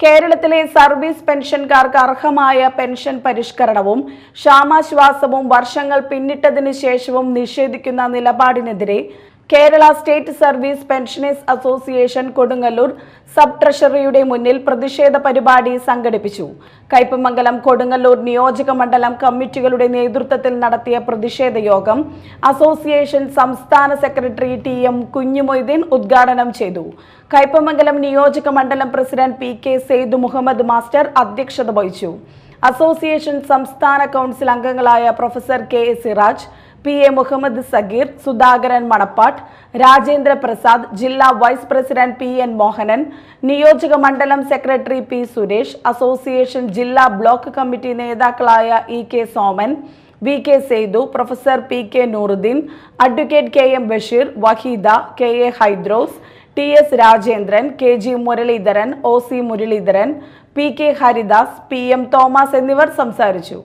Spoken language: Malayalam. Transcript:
കേരളത്തിലെ സർവീസ് പെൻഷൻകാർക്ക് അർഹമായ പെൻഷൻ പരിഷ്കരണവും ക്ഷാമാശ്വാസവും വർഷങ്ങൾ പിന്നിട്ടതിനു ശേഷവും നിഷേധിക്കുന്ന നിലപാടിനെതിരെ Kerala state service pensioners association Kodungallur sub ട്രഷറിയുടെ മുന്നിൽ പ്രതിഷേധ പരിപാടി സംഘടിപ്പിച്ചു. കയ്പമംഗലം കൊടുങ്ങല്ലൂർ നിയോജക മണ്ഡലം കമ്മിറ്റികളുടെ നേതൃത്വത്തിൽ നടത്തിയ പ്രതിഷേധ യോഗം അസോസിയേഷൻ സംസ്ഥാന സെക്രട്ടറി ടി എം കുഞ്ഞുമൊയ്തീൻ ഉദ്ഘാടനം ചെയ്തു. കയ്പമംഗലം നിയോജക മണ്ഡലം president P K Sayed Muhammad master അധ്യക്ഷത വഹിച്ചു. അസോസിയേഷൻ സംസ്ഥാന കൗൺസിൽ അംഗങ്ങളായ professor K Siraj P A Muhammad Sageer Sudhakaran Manappat Rajendra Prasad ജില്ലാ vice president P N Mohanan നിയോജക മണ്ഡലം സെക്രട്ടറി പി സുരേഷ് അസോസിയേഷൻ ജില്ലാ ബ്ലോക്ക് കമ്മിറ്റി നേതാക്കളായ E K Soman V K Saidu professor P K Nooruddin advocate K M Basheer Waheeda K A Hydros T S Rajendran K G Muraleedharan O C Muraleedharan P K Haridas P M Thomas എന്നിവർ സംസാരിച്ചു.